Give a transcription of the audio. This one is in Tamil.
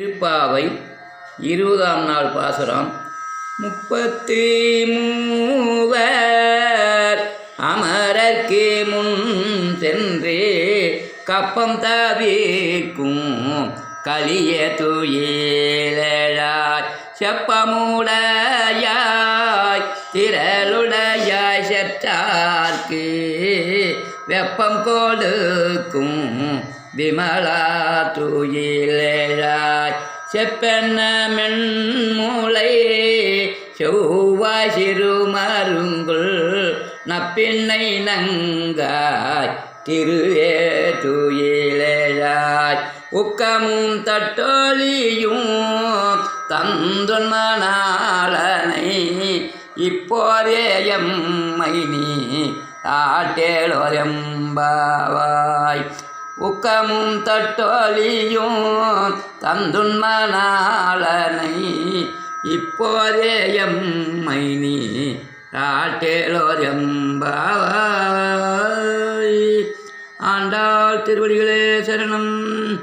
திருப்பாவை இருபதாம் நாள் பாசுரம். முப்பத்தி மூவர் அமரர்க்கு முன் சென்று கப்பம் தவிர்க்கும் கலிய துயிலாய் செப்பமுடையாய் திரளுடையாய் செற்றார்க்கு வெப்பம் கொடுக்கும் விமலா துயிலாய் செப்பென்ன மென்மூளை செவ்வாய் சிறுமருங்குள் நப்பின்னை நங்காய் திருவே துயிலாய் உக்கமும் தட்டொலியும் தந்துன் மணாளனை இப்போதே எம்மை நீ ஆட்டேலோரெம்பாவாய் உக்கமும் தட்டொலியும் தந்துண்மனாளனை இப்போதே எம்மை நீ ராட்டேலோர் எம்பாவாய். ஆண்டாள் திருவடிகளே சரணம்.